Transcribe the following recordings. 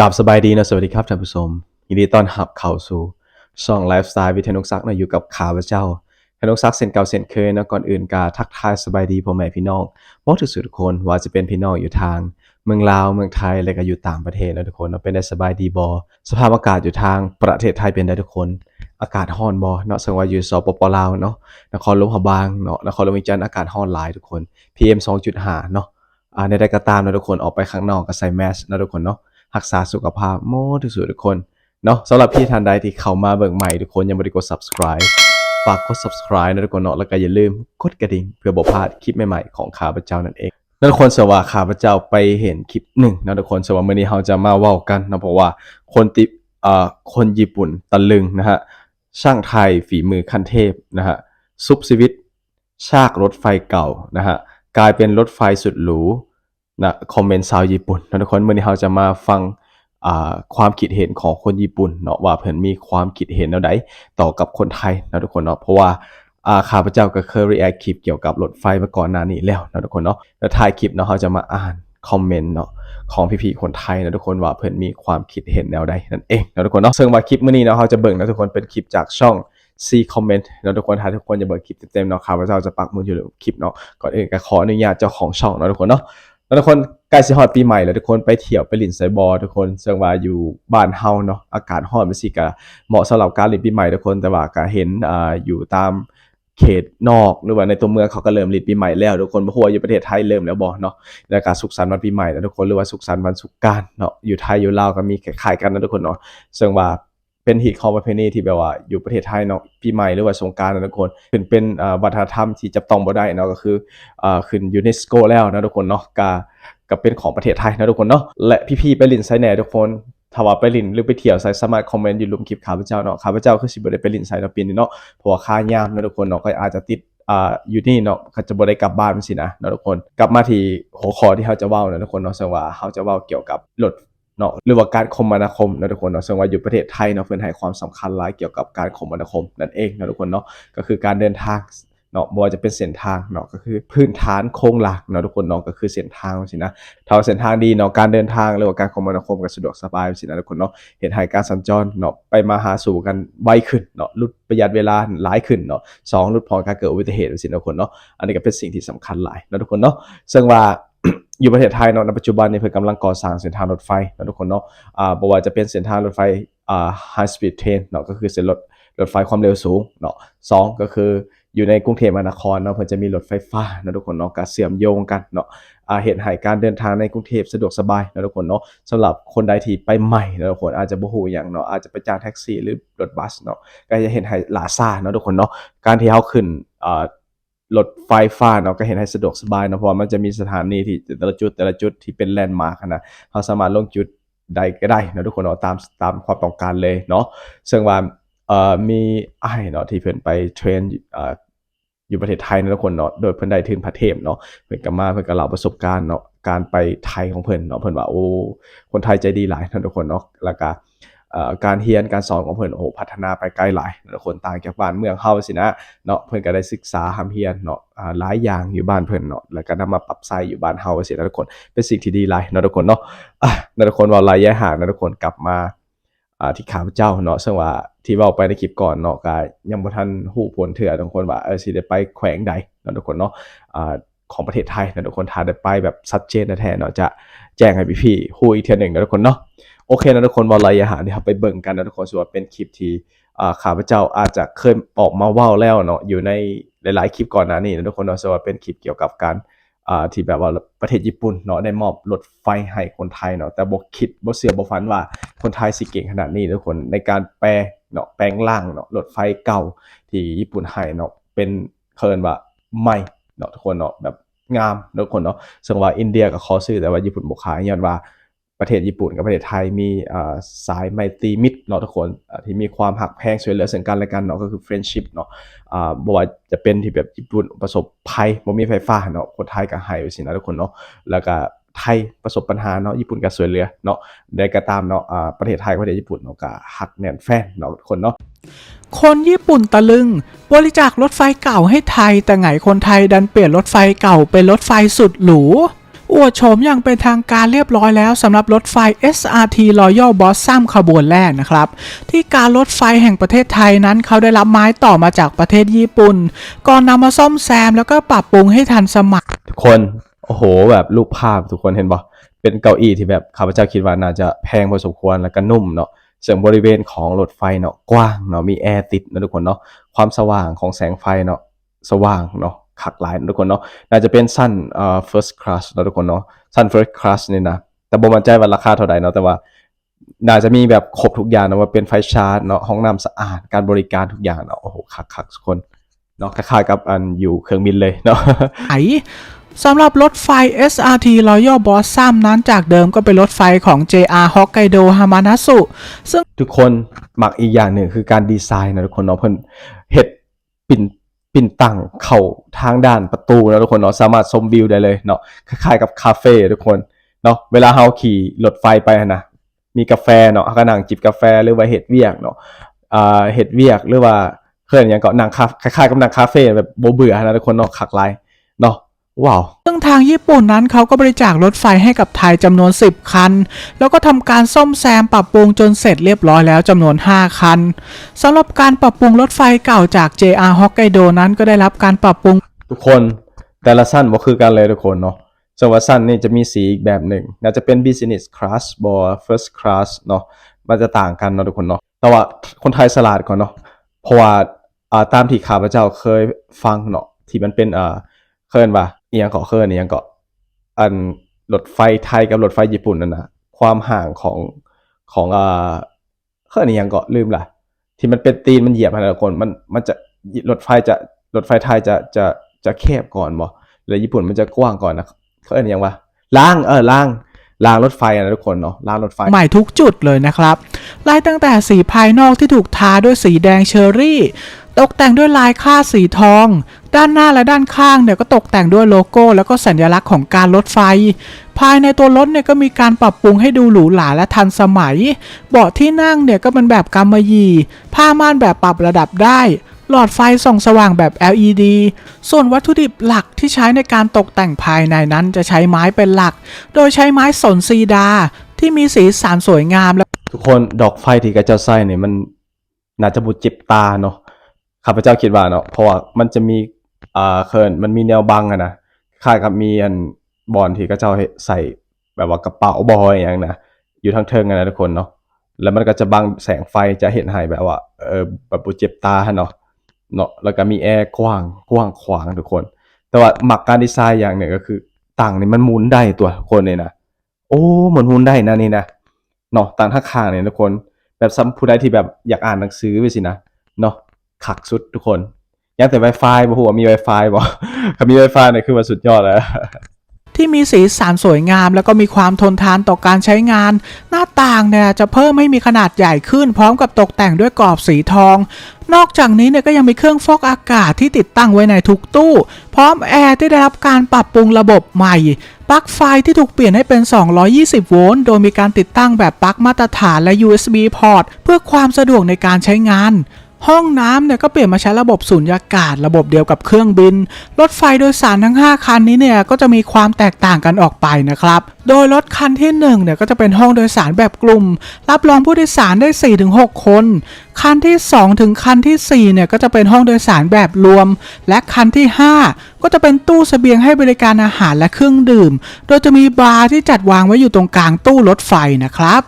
กับสบายดีนะ สวัสดีครับท่านผู้ชมยินดีต้อนรับเข้าสู่ช่องไลฟ์สไตล์วิทยนุกซักนะอยู่กับขาพระเจ้าธนุกซักเส้นเก่าเส้นเคยนะก่อนอื่นกาทักทายสบายดีพ่อแม่พี่น้องมองทุกสุดทุกคนว่าจะเป็นพี่น้องอยู่ทาง เมืองลาวเมืองไทยและก็อยู่ต่างประเทศนะทุกคนเนาะเป็นได้สบายดีบอสภาพอากาศอยู่ทางประเทศไทยเป็นได้ทุกคน อากาศร้อนบอเนาะสดงว่าอยู่สปปลาวเนาะนครหลวงพะบางเนาะนครหลวงวิจันทร์อากาศร้อนหลายทุกคน PM 2.5เนาะอ่าในใดก็ตามนะทุกคนออกไปข้างนอกก็ใส่แมสนะทุกคนเนาะ รักษาสุขภาพโมที่สุดทุกคนเนาะสำหรับพี่ท่านใดที่เข้ามาเบิ่งใหม่ทุกคนยังไม่ได้กด subscribe ฝากกด subscribe นะทุกคนเนาะแล้วก็อย่าลืมกดกระดิ่งเพื่อบ่พลาดคลิปใหม่ๆของข้าพเจ้านั่นเองนั่นทุกคนสว่าข้าพเจ้าไปเห็นคลิปหนึ่งนะทุกคนสว่ามื้อนี้เราจะมาเว้ากันนะเพราะว่าคนติเอ่อคนญี่ปุ่นตะลึงนะฮะช่างไทยฝีมือขั้นเทพนะฮะซุปชีวิตชากรถไฟเก่านะฮะกลายเป็นรถไฟสุดหรู นะคอมเมนต์ชาวญี่ปุ่นนะทุกคนเมื่อนี้เราจะมาฟังความคิดเห็นของคนญี่ปุ่นเนาะว่าเพิ่นมีความคิดเห็นแนวใดต่อกับคนไทยนะทุกคนเนาะเพราะว่าอ่าข้าพเจ้าก็เคยรีแอคคลิปเกี่ยวกับรถไฟมาก่อนหน้านี้แล้วนะทุกคนเนาะแล้วท้ายคลิปเนาะเราจะมาอ่านคอมเมนต์เนาะของพี่ๆคนไทยนะทุกคนว่าเพิ่นมีความคิดเห็นแนวใดนั่นเองนะทุกคนเนาะซึ่งว่าคลิปมื้อนี้เนาะเราจะเบิ่งนะทุกคนเป็นคลิปจากช่อง C comment แล้วทุกคนถ้าทุกคนจะเบิดคลิปเต็มๆเนาะข้าพเจ้าจะปักหมุดอยู่ในคลิปเนาะก่อนอื่นก็ขออนุญาตเจ้าของช่องนะทุกคนเนาะ แล้วทุกคนใกล้สิฮอดปีใหม่แล้วทุกคนไปเที่ยวไปหลินไซบอร์ทุกคนซึ่งว่าอยู่บ้านเฮาเนาะอากาศร้อนมันสิก็เหมาะสำหรับการหลินปีใหม่ทุกคนแต่ว่าก็เห็นอ่าอยู่ตามเขตนอกหรือว่าในตัวเมืองเขาก็เริ่มลินปีใหม่แล้วทุกคนเพราะว่าอยู่ประเทศไทยเริ่มแล้วบ่เนาะแล้วก็สุขสันต์วันปีใหม่นะทุกคนหรือว่าสุขสันต์วันสงกรานต์เนาะอยู่ไทยอยู่ลาวก็มีคล้ายๆกันนะทุกคนเนาะซึ่งว่า เป็นฮีทคอมประเพณีที่แบบว่าอยู่ประเทศไทยเนาะปีใหม่หรือว่าสงกรานต์นะทุกคนเป็นเป็นวัฒนธรรมที่จับต้องบ่ได้เนาะก็คืออ่าขึ้นยูเนสโกแล้วนะทุกคนเนาะกาก็เป็นของประเทศไทยนะทุกคนเนาะและพี่ๆไปลินไซแหน่ทุกคนถ้าว่าไปลินหรือไปเที่ยวไซสามารถคอมเมนต์อยู่ลุมคลิปข้าพเจ้าเนาะข้าพเจ้าคือสิบ่ได้ไปลินไซเนาะปีนี้เนาะเพราะว่าค่ายามนะทุกคนเนาะก็อาจจะติดอ่าอยู่นี่เนาะก็จะบ่ได้กลับบ้านสินะนะทุกคน กลับมาที่หัวข้อที่เราจะเว้านะทุกคนเนาะซึ่งว่าเราจะเว้าเกี่ยวกับรถ เนาะหรือว่าการคมนาคมนะทุกคนเนาะซึ่งว่าอยู่ประเทศไทยเนาะเพิ่นให้ความสำคัญหลายเกี่ยวกับการคมนาคมนั่นเองนะทุกคนเนาะก็คือการเดินทางเนาะบ่ว่าจะเป็นเส้นทางเนาะก็คือพื้นฐานโครงหลักเนาะทุกคนเนาะก็คือเส้นทางสินะถ้าว่าเส้นทางดีเนาะการเดินทางหรือว่าการคมนาคมก็สะดวกสบายสินะทุกคนเนาะเฮ็ดให้การสัญจรเนาะไปมาหาสู่กันไวขึ้นเนาะลดประหยัดเวลาหลายขึ้นเนาะสองลดพอการเกิดอุบัติเหตุสินะทุกคนเนาะอันนี้ก็เป็นสิ่งที่สำคัญหลายนะทุกคนเนาะซึ่งว่า อยู่ประเทศไทยเนาะในปัจจุบันนี้เพิ่นกำลังก่อสร้างเส้นทางรถไฟนะทุกคนเนาะอ่าบ่ว่าจะเป็นเส้นทางรถไฟอ่า high speed train เนาะก็คือเส้นรถรถไฟความเร็วสูงเนาะสองก็คืออยู่ในกรุงเทพมหานครเนาะเพิ่นจะมีรถไฟฟ้านะทุกคนเนาะก็เชื่อมโยงกันเนาะอาเฮ็ดให้การเดินทางในกรุงเทพสะดวกสบายนะทุกคนเนาะสำหรับคนใดที่ไปใหม่นะทุกคนอาจจะบ่ฮู้หยังเนาะอาจจะไปจ้างแท็กซี่หรือรถบัสเนาะก็จะเฮ็ดให้ล่าช้าเนาะทุกคนเนาะการที่เฮาขึ้นอ่า รถไฟฟ้าเนาะก็เห็นให้สะดวกสบายเนาะเพราะมันจะมีสถานีที่แต่ละจุดแต่ละจุดที่เป็นแลนด์มาร์คนะเราสามารถลงจุดใดก็ได้นะทุกคนเนาะตามตามความต้องการเลยเนาะซึ่งว่าเอ่อมีไอ้เนาะที่เพิ่นไปเทรนเอ่ออยู่ประเทศไทยนะทุกคนเนาะโดยเพิ่นได้ถึงประเทศเนาะเพิ่นก็มาเพิ่นก็เล่าประสบการณ์เนาะการไปไทยของเพิ่นเนาะเพิ่นว่าโอ้คนไทยใจดีหลายนะทุกคนเนาะแล้วก็ การเรียนการสอนของเพิ่นโอ้โหพัฒนาไปไกลหลายคนต่างจากบ้านเมืองเฮาสินะเนาะเพิ่นก็ได้ศึกษาหำเรียนเนาะหลายอย่างอยู่บ้านเพิ่นเนาะแล้วก็นำมาปรับใช้อยู่บ้านเฮาสินะทุกคนเป็นสิ่งที่ดีหลายเนาะทุกคนเนาะอะนะทุกคนเว่าระยะห่างนะทุกคนกลับมาอ่าที่ข้าพเจ้าเนาะซึ่งว่าที่เว้าไปในคลิปก่อนเนาะก็ยังบ่ทันฮู้ผลเถื่อทุกคนว่าเออสิได้ไปแขวงใดเนาะทุกคนเนาะอ่าของประเทศไทยนะทุกคนถ้าได้ไปแบบชัดเจนแท้เนาะจะแจ้งให้พี่ๆฮู้อีกเทื่อหนึงนะทุกคนเนาะ โอเคนะทุกคนบอลรายอาหารที่ครับไปเบิ่งกันนะทุกคนส่วนเป็นคลิปที่อ่าข้าพเจ้าอาจจะเคยออกมาว้าแล้วเนาะอยู่ในหลาย ๆ คลิปก่อนหน้านี้นะทุกคนเนาะส่วนเป็นคลิปเกี่ยวกับการที่แบบว่าประเทศญี่ปุ่นเนาะได้มอบรถไฟให้คนไทยเนาะแต่บ่คิดบ่เชื่อบ่ฝันว่าคนไทยสิเก่งขนาดนี้ทุกคนในการแปลเนาะแปลงร่างเนาะรถไฟเก่าที่ญี่ปุ่นให้เนาะเป็นเคินว่าใหม่เนาะทุกคนเนาะแบบงามนะทุกคนเนาะซึ่งว่าอินเดียก็ขอซื้อแต่ว่าญี่ปุ่นบ่ขายย้อนว่า ประเทศญี่ปุ่นกับประเทศไทยมีสายไมตรีมิตรเนาะทุกคนที่มีความหักแพงช่วยเหลือซึ่งกันและกันเนาะก็คือ friendship เนาะอ่าบ่ว่าจะเป็นที่แบบญี่ปุ่นประสบภัยบ่มีไฟฟ้าเนาะคนไทยก็ให้ไว้สินะทุกคนเนาะแล้วก็ไทยประสบปัญหาเนาะญี่ปุ่นก็ช่วยเหลือเนาะใดก็ตามเนาะประเทศไทยกับประเทศญี่ปุ่นเนาะก็ฮักแน่นแฟนเนาะทุกคนเนาะคนญี่ปุ่นตะลึง บริจาครถไฟเก่าให้ไทย แต่ไงคนไทยดันเปลี่ยนรถไฟเก่าเป็นรถไฟสุดหรู อวดโฉมอย่างเป็นทางการเรียบร้อยแล้วสำหรับรถไฟ SRT Royal Blossom ขบวนแรกนะครับ ที่การรถไฟแห่งประเทศไทยนั้นเขาได้รับไม้ต่อมาจากประเทศญี่ปุ่น ก่อนนำมาซ่อมแซมแล้วก็ปรับปรุงให้ทันสมัยทุกคน โอ้โห แบบรูปภาพทุกคนเห็นบ่เป็นเก้าอี้ที่แบบข้าพเจ้าคิดว่าน่าจะแพงพอสมควรแล้วก็นุ่มเนาะส่วนบริเวณของรถไฟเนาะกว้างเนาะมีแอร์ติดนะทุกคนเนาะความสว่างของแสงไฟเนาะสว่างเนาะ ขักหลายนะทุกคนเนาะน่าจะเป็นสั้นเอ่อ first class นะทุกคนเนาะสั้น first class นี่นะแต่บ่มั่นใจว่าราคาเท่าไหร่เนาะแต่ว่าน่าจะมีแบบครบทุกอย่างนะว่าเป็นไฟชาร์จเนาะห้องน้ำสะอาดการบริการทุกอย่างเนาะโอ้โหคักคักๆทุกคนเนาะคล้ายๆกับอันอยู่เครื่องบินเลยเนาะไหนสำหรับรถไฟ SRT Royal Blossom นั้นจากเดิมก็เป็นรถไฟของ JR Hokkaido Hamanasu ซึ่งทุกคนมักอีกอย่างหนึ่งคือการดีไซน์นะทุกคนเนาะเพิ่นเฮ็ดปิ่น ปิ่นตั้งเข้าทางด้านประตูนะทุกคนเนาะสามารถชมวิวได้เลยเนาะคล้ายๆกับคาเฟ่ทุกคนเนาะเวลาเฮาขี่รถไฟไปนะมีกาแฟเนาะก็นั่งจิบกาแฟหรือว่าเห็ดเวียกเนาะอ่าเห็ดเวียกหรือว่าเคลื่อนอย่างก็นั่งคาคล้ายๆกับนั่งคาเฟ่แบบบ่เบื่อนะทุกคนเนาะขักไลายเนาะ ว้าวซึ่งทางญี่ปุ่นนั้นเขาก็บริจาครถไฟให้กับไทยจำนวน 10 คัน แล้วก็ทำการซ่อมแซมปรับปรุงจนเสร็จเรียบร้อยแล้วจำนวน 5 คันสำหรับการปรับปรุงรถไฟเก่าจาก JR Hokkaido นั้นก็ได้รับการปรับปรุง ทุกคนแต่ละสั้นบ่คือกันเลยทุกคนเนาะส่วนว่าสั้นนี่จะมีสีอีกแบบหนึ่งน่าจะเป็น business class บอ first class เนาะมันจะต่างกันเนาะทุกคนเนาะแต่ว่าคนไทยสลาดก่อนเนาะเพราะว่าอ่าตามที่ข้าพเจ้าเคยฟังเนาะที่มันเป็นอ่าเคยนว่าเอียงเกาะเคยนเอียงเกาะอันรถไฟไทยกับรถไฟญี่ปุ่นนั่นนะความห่างของของอ่าเคยนเอียงเกาะลืมละที่มันเป็นตีนมันเหยียบนะทุกคนมันมันจะรถไฟจะรถไฟไทยจะจะจะแคบก่อนบ่แล้วญี่ปุ่นมันจะกว้างก่อนนะเคยนเอียงวะล่างเออล่างล่างรถไฟนะทุกคนเนาะล่างรถไฟใหม่ทุกจุดเลยนะครับไล่ตั้งแต่สีภายนอกที่ถูกทาด้วยสีแดงเชอร์รี่ ตกแต่งด้วยลายค่าสีทอง ด้านหน้าและด้านข้างเนี่ยก็ตกแต่งด้วยโลโก้ แล้วก็สัญลักษณ์ของการรถไฟ ภายในตัวรถเนี่ยก็มีการปรับปรุงให้ดูหรูหราและทันสมัย เบาะที่นั่งเนี่ยก็เป็นแบบกำมะหยี่ ผ้าม่านแบบปรับระดับได้หลอดไฟส่องสว่างแบบ LED ส่วนวัตถุดิบหลักที่ใช้ในการตกแต่งภายในนั้นจะใช้ไม้เป็นหลัก โดยใช้ไม้สนซีดา ที่มีสีสันสวยงามและทุกคนดอกไฟที่กระเจ้าใส่เนี่ยมันน่าจะบุเจ็บตาเนาะข้าพเจ้าคิดว่าเนาะเพราะว่ามันจะมี อ่าเคินมันมีแนวบังอะนะคล้ายกับมีอันบอลที่กระเจ้าใส่แบบว่ากระเป๋าบอยอย่างนะอยู่ทางเทิงกันนะทุกคนเนาะแล้วมันก็จะบังแสงไฟจะเห็นให้แบบว่าเออแบบเจ็บตาเนาะเนาะแล้วก็มีแอร์กว้างกว้างขวางทุกคน แต่ว่าหมักการดีไซน์อย่างหนึ่งก็คือต่างนี่มันหมุนได้ตัวคนเลยนะโอ้เหมือนหมุนได้นะนี่นะเนาะต่างท่าข้างเนี่ยทุกคน แบบซ้ำผู้ใดที่แบบอยากอ่านหนังสือไปสินะเนาะขักสุดทุกคน ยังแต่ Wi-Fi บ่ฮู้ว่ามี Wi-Fi บ่ถ้ามี Wi-Fi เนี่ยคือว่าสุดยอดแล้วที่มีสีสันสวยงาม แล้วก็มีความทนทานต่อการใช้งาน หน้าต่างเนี่ยจะเพิ่มให้มีขนาดใหญ่ขึ้น พร้อมกับตกแต่งด้วยกรอบสีทอง นอกจากนี้เนี่ยก็ยังมีเครื่องฟอกอากาศที่ติดตั้งไว้ในทุกตู้ พร้อมแอร์ที่ได้รับการปรับปรุงระบบใหม่ปลั๊กไฟที่ถูกเปลี่ยนให้เป็น 220 โวลต์ โดยมีการติดตั้งแบบปลั๊กมาตรฐานและ USB port เพื่อความสะดวกในการใช้งาน ห้องน้ำเนี่ยก็เปลี่ยนมาใช้ระบบสูญญากาศ ระบบเดียวกับเครื่องบิน รถไฟโดยสารทั้ง 5 คันนี้เนี่ยก็จะมีความแตกต่างกันออกไปนะครับ โดยรถคันที่1เนี่ยก็จะเป็นห้องโดยสารแบบกลุ่ม รับรองผู้โดยสารได้ 4-6 คน คันที่ 2 ถึงคันทีสี่4เนี่ยก็จะเป็นห้องโดยสารแบบรวม และคันที่ 5 ก็จะเป็นตู้เสบียงให้บริการอาหารและเครื่องดื่ม โดยจะมีบาร์ที่จัดวางไว้อยู่ตรงกลางตู้รถไฟนะครับ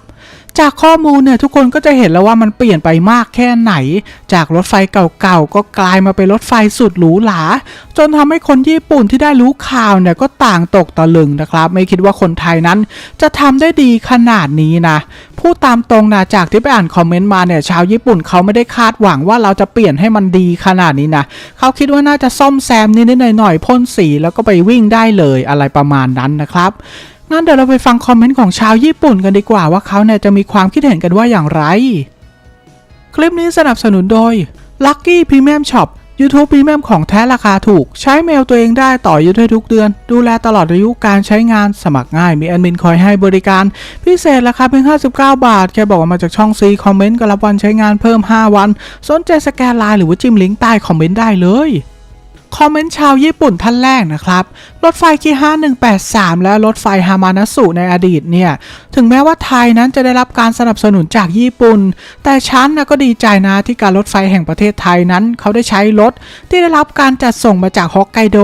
จากข้อมูลเนี่ยทุกคนก็จะเห็นแล้วว่ามันเปลี่ยนไปมากแค่ไหน จากรถไฟเก่าๆก็กลายมาเป็นรถไฟสุดหรูหราจนทำให้คนญี่ปุ่นที่ได้รู้ข่าวเนี่ยก็ต่างตกตะลึงนะครับ ไม่คิดว่าคนไทยนั้นจะทำได้ดีขนาดนี้นะพูดตามตรงนะจากที่ไปอ่านคอมเมนต์มาเนี่ยชาวญี่ปุ่นเขาไม่ได้คาดหวังว่าเราจะเปลี่ยนให้มันดีขนาดนี้นะเขาคิดว่าน่าจะซ่อมแซมนิดๆหน่อยๆพ่นสีแล้วก็ไปวิ่งได้เลยอะไรประมาณนั้นนะครับ งั้นเดี๋ยวเราไปฟังคอมเมนต์ของชาวญี่ปุ่นกันดีกว่าว่าเขาเนี่ยจะมีความคิดเห็นกันว่าอย่างไร คลิปนี้สนับสนุนโดย Lucky Premium Shop YouTube Premium ของแท้ราคาถูก ใช้เมลตัวเองได้ต่อยุทธทุกเดือน ดูแลตลอดอายุการใช้งานสมัครง่าย มีแอดมินคอยให้บริการ พิเศษราคาเพียง 59 บาท แค่บอกมาจากช่อง C คอมเมนต์ก็รับวันใช้งานเพิ่ม 5 วัน สนใจสแกนไลน์หรือว่าจิ้มลิงก์ใต้คอมเมนต์ได้เลย คอมเมนต์ชาวญี่ปุ่นท่านแรกนะครับ รถไฟคี5183 และรถไฟฮามานัสุในอดีตเนี่ย ถึงแม้ว่าไทยนั้นจะได้รับการสนับสนุนจากญี่ปุ่น แต่ฉันนะก็ดีใจนะที่การรถไฟแห่งประเทศไทยนั้น เขาได้ใช้รถที่ได้รับการจัดส่งมาจากฮอกไกโด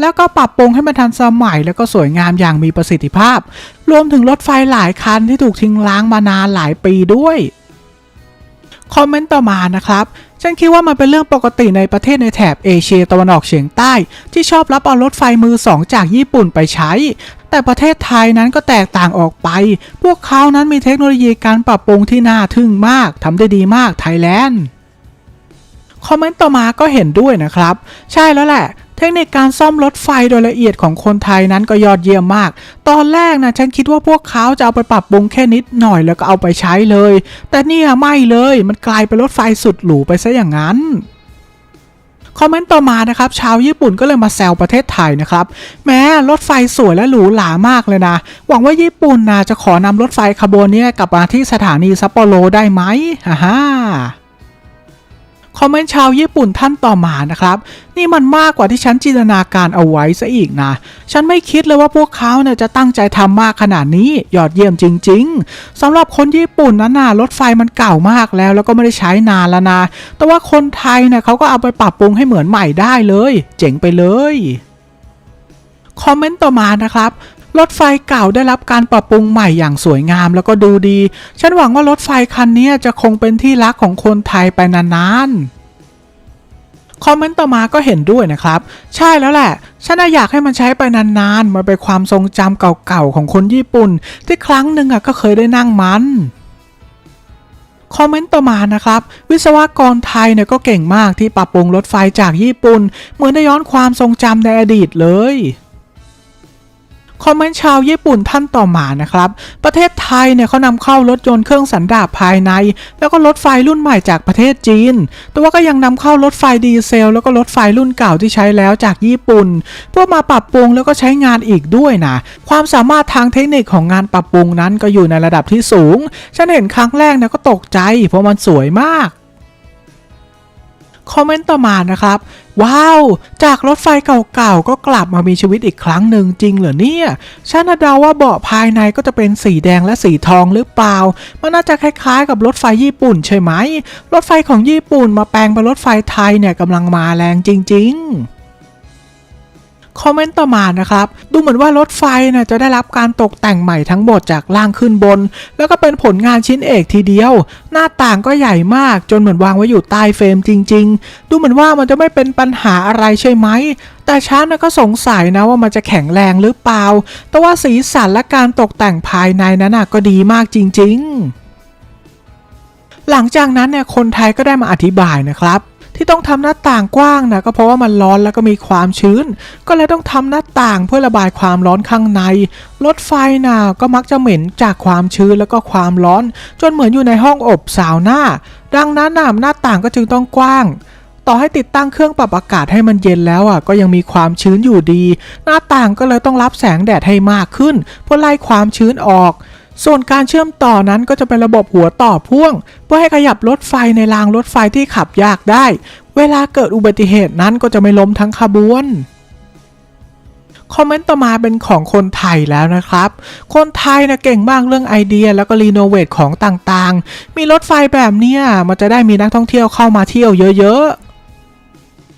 แล้วก็ปรับปรุงให้มันทันสมัยแล้วก็สวยงามอย่างมีประสิทธิภาพ รวมถึงรถไฟหลายคันที่ถูกทิ้งล้างมานานหลายปีด้วย คอมเมนต์ต่อมานะครับ ฉันคิดว่ามันเป็นเรื่องปกติในประเทศในแถบเอเชียตะวันออกเฉียงใต้ ที่ชอบรับเอารถไฟมือสองจากญี่ปุ่นไปใช้ แต่ประเทศไทยนั้นก็แตกต่างออกไป พวกเขานั้นมีเทคโนโลยีการปรับปรุงที่น่าทึ่งมากทำได้ดีมากไทยแลนด์คอมเมนต์ต่อมาก็เห็นด้วยนะครับ ใช่แล้วแหละ ทคนิคการซ่อมรถไฟโดยละเอียดของคนไทยนั้นก็ยอดเยี่ยมมาก ตอนแรกนะฉันคิดว่าพวกเขาจะเอาไปปรับปรุงแค่นิดหน่อยแล้วก็เอาไปใช้เลย แต่เนี่ยไม่เลยมันกลายเป็นรถไฟสุดหรูไปซะอย่างนั้นคอมเมนต์ต่อมานะครับชาวญี่ปุ่นก็เลยมาแซวประเทศไทยนะครับ แม้รถไฟสวยและหรูหรามากเลยนะ หวังว่าญี่ปุ่นนะจะขอนำรถไฟขบวนนี้กลับมาที่สถานีซัปโปโรได้ไหมฮ่าฮ่า คอมเมนต์ชาวญี่ปุ่นท่านต่อมานะครับ นี่มันมากกว่าที่ฉันจินตนาการเอาไว้ซะอีกนะ ฉันไม่คิดเลยว่าพวกเขาเนี่ยจะตั้งใจทำมากขนาดนี้ยอดเยี่ยมจริง ๆสำหรับคนญี่ปุ่นนั้นนะรถไฟมันเก่ามากแล้ว แล้วก็ไม่ได้ใช้นานแล้วนะ แต่ว่าคนไทยเนี่ยเขาก็เอาไปปรับปรุงให้เหมือนใหม่ได้เลย เจ๋งไปเลยคอมเมนต์ต่อมานะครับ รถไฟเก่าได้รับการปรับปรุงใหม่อย่างสวยงามแล้วก็ดูดี ฉันหวังว่ารถไฟคันนี้จะคงเป็นที่รักของคนไทยไปนานๆ คอมเมนต์ต่อมาก็เห็นด้วยนะครับ ใช่แล้วแหละ ฉันอยากให้มันใช้ไปนานๆ มันเป็นความทรงจำเก่าๆ ของคนญี่ปุ่น ที่ครั้งหนึ่งอะก็เคยได้นั่งมันคอมเมนต์ต่อมานะครับ วิศวกรไทยเนี่ยก็เก่งมากที่ปรับปรุงรถไฟจากญี่ปุ่น เหมือนได้ย้อนความทรงจำในอดีตเลย คอมเมนต์ชาวญี่ปุ่นท่านต่อมานะครับ ประเทศไทยเนี่ยเขานำเข้ารถยนต์เครื่องสันดาปภายใน แล้วก็รถไฟรุ่นใหม่จากประเทศจีน แต่ว่าก็ยังนำเข้ารถไฟดีเซล แล้วก็รถไฟรุ่นเก่าที่ใช้แล้วจากญี่ปุ่น เพื่อมาปรับปรุงแล้วก็ใช้งานอีกด้วยนะ ความสามารถทางเทคนิคของงานปรับปรุงนั้นก็อยู่ในระดับที่สูง ฉันเห็นครั้งแรกเนี่ยก็ตกใจเพราะมันสวยมาก คอมเมนต์ต่อมานะครับ ว้าว จากรถไฟเก่าๆ ก็กลับมามีชีวิตอีกครั้งหนึ่งจริงเหรอเนี่ยฉันน่ะเดาว่าเบาะภายในก็จะเป็นสีแดงและสีทองหรือเปล่า มันน่าจะคล้ายๆ กับรถไฟญี่ปุ่นใช่ไหม รถไฟของญี่ปุ่นมาแปลงเป็นรถไฟไทยเนี่ยกำลังมาแรงจริง ๆ คอมเมนต์ต่อมานะครับ ดูเหมือนว่ารถไฟนะจะได้รับการตกแต่งใหม่ทั้งหมดจากล่างขึ้นบน แล้วก็เป็นผลงานชิ้นเอกทีเดียว หน้าต่างก็ใหญ่มากจนเหมือนวางไว้อยู่ใต้เฟรมจริง ๆ ดูเหมือนว่ามันจะไม่เป็นปัญหาอะไรใช่ไหมแต่ฉันนะก็สงสัยนะว่ามันจะแข็งแรงหรือเปล่า แต่ว่าสีสันและการตกแต่งภายในนั้นก็ดีมากจริง ๆ หลังจากนั้นเนี่ยคนไทยก็ได้มาอธิบายนะครับ ที่ต้องทำหน้าต่างกว้างนะก็เพราะว่ามันร้อนแล้วก็มีความชื้น ก็เลยต้องทำหน้าต่างเพื่อระบายความร้อนข้างใน รถไฟนะก็มักจะเหม็นจากความชื้นแล้วก็ความร้อน จนเหมือนอยู่ในห้องอบสาวหน่าดังนั้นนะหน้าต่างก็จึงต้องกว้างต่อให้ติดตั้งเครื่องปรับอากาศให้มันเย็นแล้วอะก็ยังมีความชื้นอยู่ดี หน้าต่างก็เลยต้องรับแสงแดดให้มากขึ้น เพื่อไล่ความชื้นออก ส่วนการเชื่อมต่อนั้นก็จะเป็นระบบหัวต่อพ่วง เพื่อให้ขยับรถไฟในรางรถไฟที่ขับยากได้ เวลาเกิดอุบัติเหตุนั้นก็จะไม่ล้มทั้งขบวนคอมเมนต์ต่อมาเป็นของคนไทยแล้วนะครับ คนไทยนะเก่งมากเรื่องไอเดียแล้วก็รีโนเวทของต่างๆ มีรถไฟแบบเนี้ยมันจะได้มีนักท่องเที่ยวเข้ามาเที่ยวเยอะ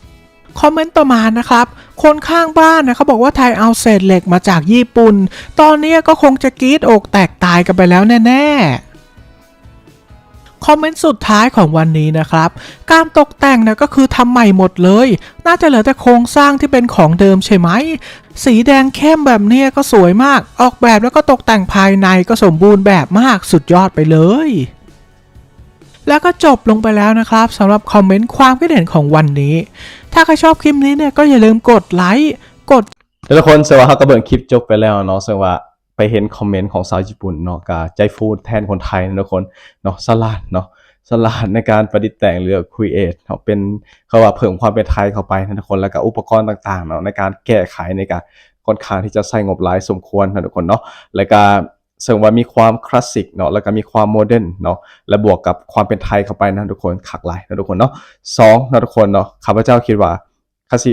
ๆ คอมเมนต์ต่อมานะครับ คนข้างบ้านนะเขาบอกว่าไทยเอาเศษเหล็กมาจากญี่ปุ่น ตอนนี้ก็คงจะกรีดอกแตกตายกันไปแล้วแน่ๆคอมเมนต์สุดท้ายของวันนี้นะครับ การตกแต่งนี่ยก็คือทำใหม่หมดเลย น่าจะเหลือแต่โครงสร้างที่เป็นของเดิมใช่ไหม สีแดงเข้มแบบนี้ก็สวยมาก ออกแบบแล้วก็ตกแต่งภายในก็สมบูรณ์แบบมากสุดยอดไปเลย แล้วก็จบลงไปแล้วนะครับสำหรับคอมเมนต์ความคิดเห็นของวันนี้ ถ้าใครชอบคลิปนี้เนี่ยก็อย่าลืมกดไลค์กดทุกคนเสว่าเขาก็เบิ่งคลิปจบไปแล้วเนาะสว่าไปเห็นคอมเมนต์ของสาวญี่ปุ่นเนาะกาใจฟูแทนคนไทยนะทุกคนเนาะสลาดเนาะสลาดในการประดิษฐ์แต่งหรือครีเอทเนาะเป็นเขาว่าเพิ่มความเป็นไทยเข้าไปนะทุกคนแล้วก็อุปกรณ์ต่างๆเนาะในการแก้ไขในการค่อนข้างที่จะใส่งบหลายสมควรนะทุกคนเนาะแล้วก็ เสริมว่ามีความคลาสสิกเนาะแล้วก็มีความโมเดิร์นเนาะและบวกกับความเป็นไทยเข้าไปนะทุกคนขักหลายนะทุกคนเนาะสองนะทุกคนเนาะข้าพเจ้าคิดว่าคาสิ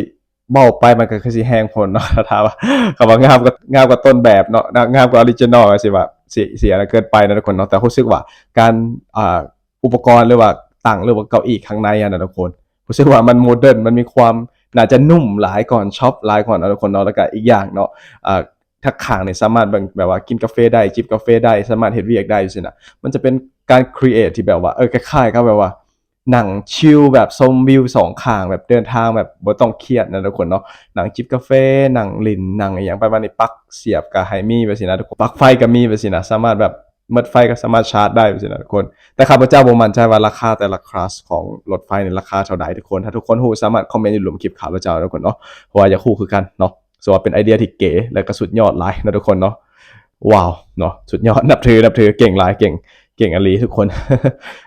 เบ้าไปมันก็คือสิแห้งผลเนาะถ้าถาว่าคำว่างามก็งามกว่าต้นแบบเนาะงามกว่าออริจินอลสิว่าสิเสียเกินไปนะทุกคนเนาะแต่รู้สึกว่าการอ่าอุปกรณ์หรือว่าตั้งหรือว่าเก้าอี้ข้างในอะนะทุกคนรู้สึกว่ามันโมเดิร์นมันมีความน่าจะนุ่มหลายก่อนช็อปหลายก่อนนะทุกคนเนาะแล้วก็อีกอย่างเนาะอ่า ถ้าขางเนี่ยสามารถแบบว่ากินกาแฟได้จิบกาแฟได้สามารถเฮ็ดเวียกได้สินะมันจะเป็นการครีเอทที่แบบว่าเออคล้ายๆก็แบบว่าหนังชิลแบบชมวิวสองข้างแบบเดินทางแบบบ่ต้องเครียดนะทุกคนเนาะหนังจิบกาแฟหนังลินหนังอย่างประมาณนี้ปักเสียบกับไฮมี่ไปสินะทุกคนปักไฟก็มีไปสินะสามารถแบบมดไฟก็สามารถชาร์จได้ไปสินะทุกคน แต่ข้าพเจ้าบ่มั่นใจว่าราคาแต่ละคลาสของรถไฟในราคาเท่าใดทุกคน ถ้าทุกคนฮู้สามารถคอมเมนต์อยู่หลุมคลิปข้าพเจ้าทุกคนเนาะเพราะว่าอยากฮู้คือกันเนาะ สว่าเป็นไอเดียที่เก๋และก็สุดยอดหลายนะทุกคนเนาะว้าวเนาะสุดยอดนับถือนับถือเก่งหลายเก่งเก่งอลีทุกคน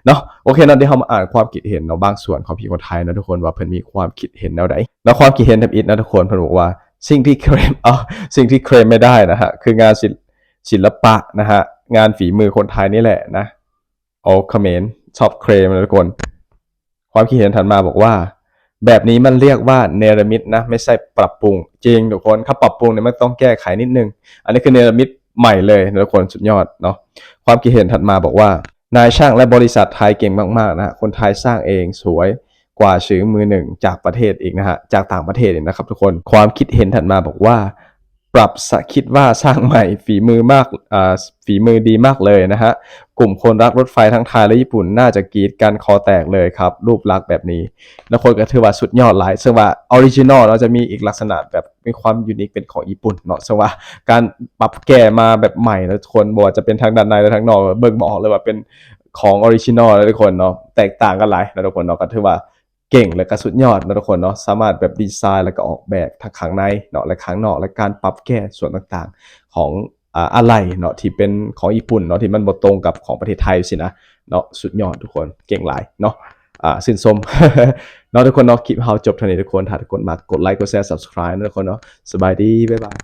เนาะโอเคนาะเดี๋ยวเรามาอ่านความคิดเห็นเนาะบางส่วนของพี่คนไทยนะทุกคนว่าเพิ่นมีความคิดเห็นแนวใดแล้วความคิดเห็นทำอิดนะทุกคนเพิ่นบอกว่าสิ่งที่เคลมเอาสิ่งที่เคลมไม่ได้นะฮะคืองานศิลศิลปะนะฮะงานฝีมือคนไทยนี่แหละนะโอ้คอมเมนต์ชอบเคลมนะทุกคน ความคิดเห็นถัดมาบอกว่า แบบนี้มันเรียกว่าเนรมิตนะไม่ใช่ปรับปรุง จริงทุกคนถ้าปรับปรุงเนี่ยมันต้องแก้ไขนิดนึง อันนี้คือเนรมิตใหม่เลยทุกคนสุดยอดเนาะความคิดเห็นถัดมาบอกว่านายช่างและบริษัทไทยเก่งมากๆนะฮะคนไทยสร้างเองสวยกว่าซื้อมือหนึ่งจากประเทศอีกนะฮะจากต่างประเทศอีกนะครับทุกคนความคิดเห็นถัดมาบอกว่า ปรับสคิดว่าสร้างใหม่ฝีมือมากฝีมือดีมากเลยนะฮะ กลุ่มคนรักรถไฟทั้งไทยและญี่ปุ่นน่าจะกรีดกันคอแตกเลยครับ รูปลักษณ์แบบนี้ แล้วคนก็ถือว่าสุดยอดหลายซึ่งว่าออริจินอลเราจะมีอีกลักษณะแบบมีความยูนิคเป็นของญี่ปุ่นเนาะซึ่งว่าการปรับแก้มาแบบใหม่นะทุกคนบอกว่าจะเป็นทางด้านในและทางนอกเบิ่งบออกเลยว่าเป็นของออริจินอลนะทุกคนเนาะแตกต่างกันหลายนะทุกคนเนาะก็ถือว่า เก่งและก็สุดยอดนะทุกคนเนาะสามารถแบบดีไซน์แล้วก็ออกแบบทั้งข้างในเนาะและข้างนอกและการปรับแก้ส่วนต่างๆของอะไรเนาะที่เป็นของญี่ปุ่นเนาะที่มันบตรงกับของประเทศไทยสินะเนาะสุดยอดทุกคนเก่งหลายเนาะอ่าสินสมเนาะทุกคนเนาะคลิปเฮาจบเท่านี้ทุกคนถ้าทุกคนมากกดไลค์กดแชร์ subscribe นะทุกคนเนาะสบายดีบ๊ายบาย